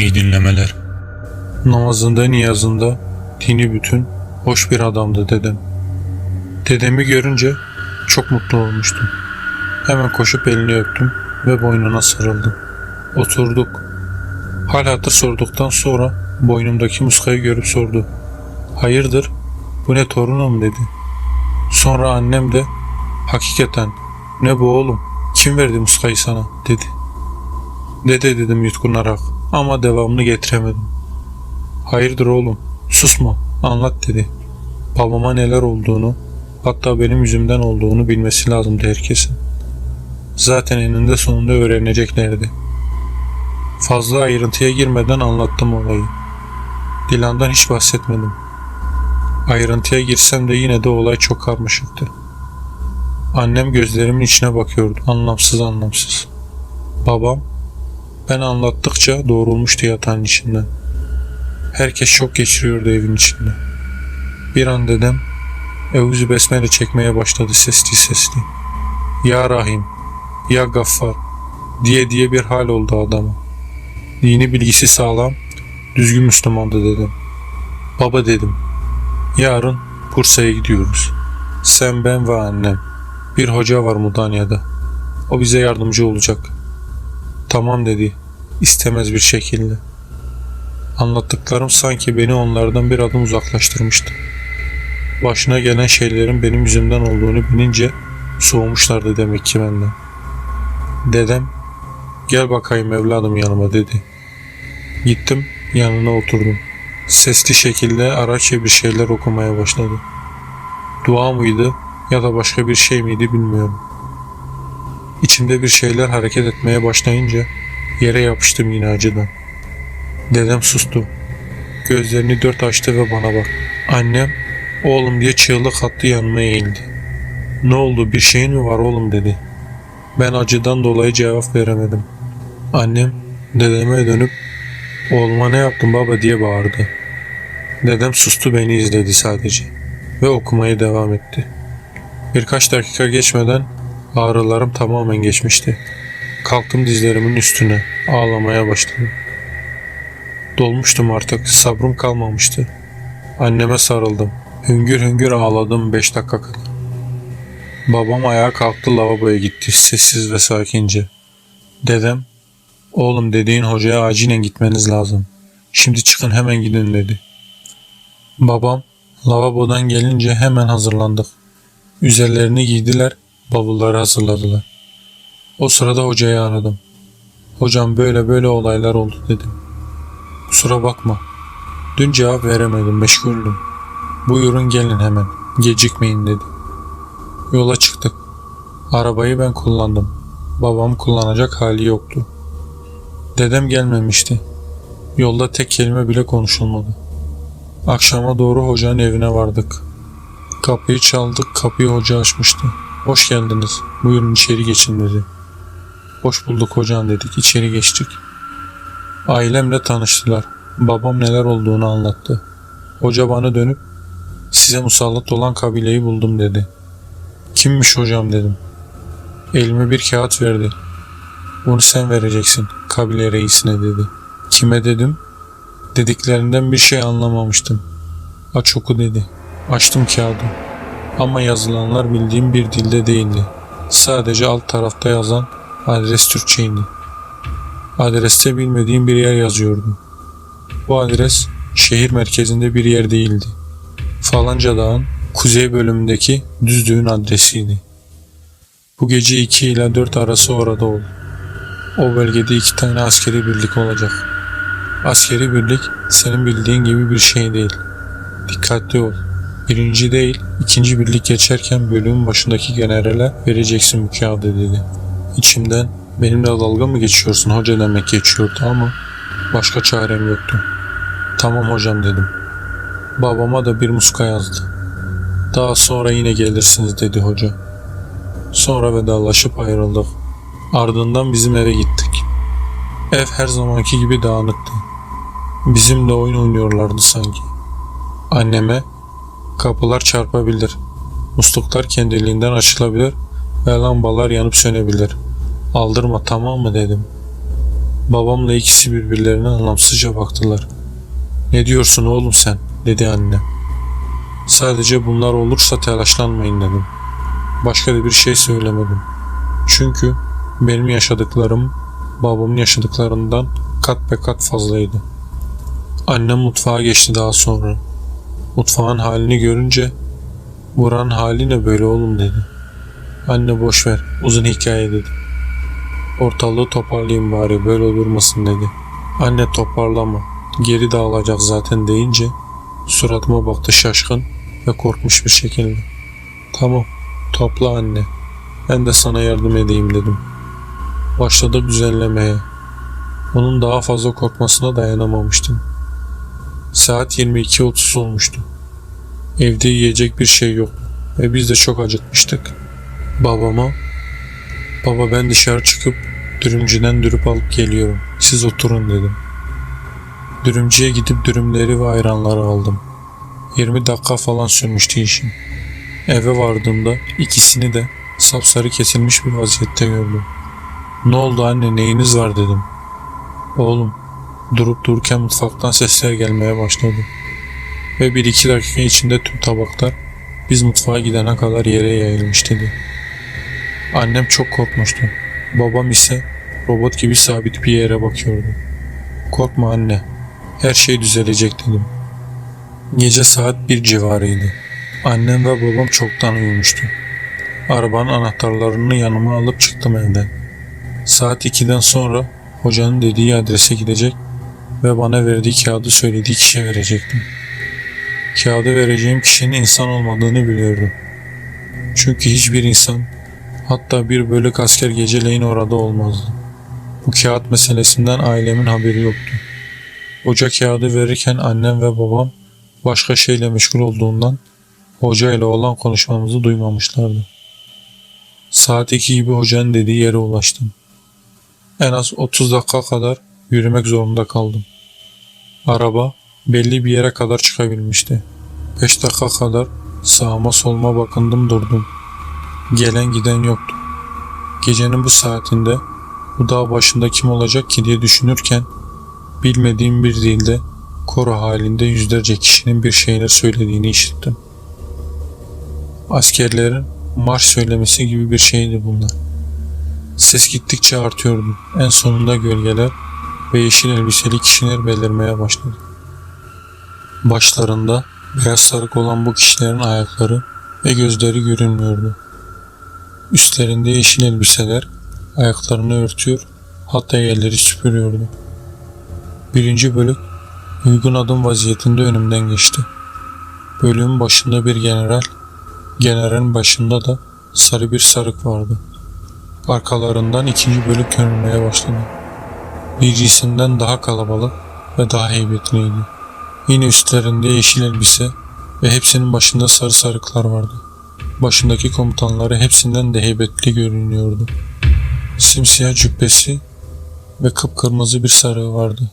İyi dinlemeler. Namazında niyazında dini bütün hoş bir adamdı dedem. Dedemi görünce çok mutlu olmuştum. Hemen koşup elini öptüm ve boynuna sarıldım. Oturduk. Hal hatır sorduktan sonra boynumdaki muskayı görüp sordu. Hayırdır? Bu ne torunum dedi. Sonra annem de hakikaten ne bu oğlum? Kim verdi muskayı sana dedi. Dede dedim yutkunarak ama devamını getiremedim. Hayırdır oğlum? Susma, anlat dedi. Babama neler olduğunu, hatta benim yüzümden olduğunu bilmesi lazımdı herkesin. Zaten eninde sonunda öğreneceklerdi. Fazla ayrıntıya girmeden anlattım olayı. Dilan'dan hiç bahsetmedim. Ayrıntıya girsem de yine de olay çok karmaşıktı. Annem gözlerimin içine bakıyordu, anlamsız anlamsız. Babam, ben anlattıkça doğrulmuştu yatağın içinden. Herkes şok geçiriyordu evin içinde. Bir an dedem Eûzü Besmele çekmeye başladı sesli sesli. Ya Rahim, Ya Gaffar diye diye bir hal oldu adama. Dini bilgisi sağlam, düzgün Müslümandı dedim. Baba dedim, yarın Bursa'ya gidiyoruz. Sen, ben ve annem. Bir hoca var Mudanya'da. O bize yardımcı olacak. Tamam dedi, istemez bir şekilde. Anlattıklarım sanki beni onlardan bir adım uzaklaştırmıştı. Başına gelen şeylerin benim yüzümden olduğunu bilince soğumuşlardı demek ki benden. Dedem, gel bakayım evladım yanıma dedi. Gittim, yanına oturdum. Sesli şekilde Araçça bir şeyler okumaya başladı. Dua mıydı ya da başka bir şey miydi bilmiyorum. İçimde bir şeyler hareket etmeye başlayınca yere yapıştım yine acıdan. Dedem sustu. Gözlerini dört açtı ve bana bak. Annem oğlum diye çığlık attı yanıma eğildi. Ne oldu bir şeyin mi var oğlum dedi. Ben acıdan dolayı cevap veremedim. Annem dedeme dönüp oğluma ne yaptın baba diye bağırdı. Dedem sustu beni izledi sadece ve okumaya devam etti. Birkaç dakika geçmeden ağrılarım tamamen geçmişti. Kalktım dizlerimin üstüne ağlamaya başladım. Dolmuştum artık, sabrım kalmamıştı. Anneme sarıldım. Hüngür hüngür ağladım beş dakika kadar. Babam ayağa kalktı lavaboya gitti sessiz ve sakince. Dedem, oğlum dediğin hocaya acilen gitmeniz lazım. Şimdi çıkın hemen gidin dedi. Babam lavabodan gelince hemen hazırlandık. Üzerlerini giydiler, bavulları hazırladılar. O sırada hocayı aradım. Hocam böyle böyle olaylar oldu dedim. Kusura bakma. Dün cevap veremedim, meşguldüm. Buyurun gelin hemen, gecikmeyin dedi. Yola çıktık. Arabayı ben kullandım. Babam kullanacak hali yoktu. Dedem gelmemişti. Yolda tek kelime bile konuşulmadı. Akşama doğru hocanın evine vardık. Kapıyı çaldık, kapıyı hoca açmıştı. Hoş geldiniz, buyurun içeri geçin dedi. Hoş bulduk hocam dedik, içeri geçtik. Ailemle tanıştılar. Babam neler olduğunu anlattı. Hoca bana dönüp size musallat olan kabileyi buldum dedi. Kimmiş hocam dedim. Elime bir kağıt verdi. Bunu sen vereceksin kabile reisine dedi. Kime dedim? Dediklerinden bir şey anlamamıştım. Aç oku dedi. Açtım kağıdı. Ama yazılanlar bildiğim bir dilde değildi. Sadece alt tarafta yazan adres Türkçeydi. Adreste bilmediğim bir yer yazıyordu. Bu adres şehir merkezinde bir yer değildi. Falanca dağın kuzey bölümündeki düzlüğün adresiydi. Bu gece 2 ile 4 arası orada ol. O bölgede iki tane askeri birlik olacak. Askeri birlik senin bildiğin gibi bir şey değil. Dikkatli ol. Birinci değil, ikinci birlik geçerken bölümün başındaki generale vereceksin bu kağıdı dedi. İçimden benimle dalga mı geçiyorsun hoca demek geçiyordu ama başka çarem yoktu. Tamam hocam dedim. Babama da bir muska yazdı. Daha sonra yine gelirsiniz dedi hoca. Sonra vedalaşıp ayrıldık. Ardından bizim eve gittik. Ev her zamanki gibi dağınıktı. Bizimle oyun oynuyorlardı sanki. Anneme kapılar çarpabilir. Musluklar kendiliğinden açılabilir ve lambalar yanıp sönebilir. Aldırma tamam mı dedim. Babamla ikisi birbirlerine anlamsızca baktılar. Ne diyorsun oğlum sen? dedi anne. Sadece bunlar olursa telaşlanmayın dedim. Başka da bir şey söylemedim. Çünkü benim yaşadıklarım babamın yaşadıklarından kat be kat fazlaydı. Annem mutfağa geçti daha sonra. Mutfağın halini görünce buranın hali ne böyle oğlum dedi. Anne boş ver uzun hikaye dedi. Ortalığı toparlayayım bari böyle durmasın dedi. Anne toparlama geri dağılacak zaten deyince suratıma baktı şaşkın ve korkmuş bir şekilde. Tamam topla anne ben de sana yardım edeyim dedim. Başladı düzenlemeye. Onun daha fazla korkmasına dayanamamıştım. Saat 22.30 olmuştu. Evde yiyecek bir şey yok ve biz de çok acıkmıştık. Babama, baba ben dışarı çıkıp dürümcüden dürüp alıp geliyorum. Siz oturun dedim. Dürümcüye gidip dürümleri ve ayranları aldım. 20 dakika falan sürmüştü işim. Eve vardığımda ikisini de sapsarı kesilmiş bir vaziyette gördüm. Ne oldu anne neyiniz var dedim. Oğlum durup dururken mutfaktan sesler gelmeye başladı. Ve bir iki dakika içinde tüm tabaklar biz mutfağa gidene kadar yere yayılmış dedi. Annem çok korkmuştu. Babam ise robot gibi sabit bir yere bakıyordu. Korkma anne. Her şey düzelecek dedim. Gece saat bir civarıydı. Annem ve babam çoktan uyumuştu. Arabanın anahtarlarını yanıma alıp çıktım evden. Saat 2'den sonra hocanın dediği adrese gidecek ve bana verdiği kağıdı söylediği kişiye verecektim. Kağıdı vereceğim kişinin insan olmadığını biliyordum. Çünkü hiçbir insan, hatta bir bölük asker geceleyin orada olmazdı. Bu kağıt meselesinden ailemin haberi yoktu. Hoca kağıdı verirken annem ve babam başka şeyle meşgul olduğundan hoca ile olan konuşmamızı duymamışlardı. Saat 2 gibi hocanın dediği yere ulaştım. En az 30 dakika kadar yürümek zorunda kaldım. Araba belli bir yere kadar çıkabilmişti. 5 dakika kadar sağıma soluma bakındım durdum. Gelen giden yoktu. Gecenin bu saatinde bu dağ başında kim olacak ki diye düşünürken bilmediğim bir dilde koro halinde yüzlerce kişinin bir şeyler söylediğini işittim. Askerlerin marş söylemesi gibi bir şeydi bunlar. Ses gittikçe artıyordu. En sonunda gölgeler ve yeşil elbiseli kişiler belirmeye başladı. Başlarında beyaz sarık olan bu kişilerin ayakları ve gözleri görünmüyordu. Üstlerinde yeşil elbiseler ayaklarını örtüyor hatta yerleri süpürüyordu. Birinci bölük uygun adım vaziyetinde önümden geçti. Bölümün başında bir general, generalin başında da sarı bir sarık vardı. Arkalarından ikinci bölük görünmeye başladı. Birincisinden daha kalabalık ve daha heybetliydi. Yine üstlerinde yeşil elbise ve hepsinin başında sarı sarıklar vardı. Başındaki komutanları hepsinden de heybetli görünüyordu. Simsiyah cübbesi ve kıpkırmızı bir sarığı vardı.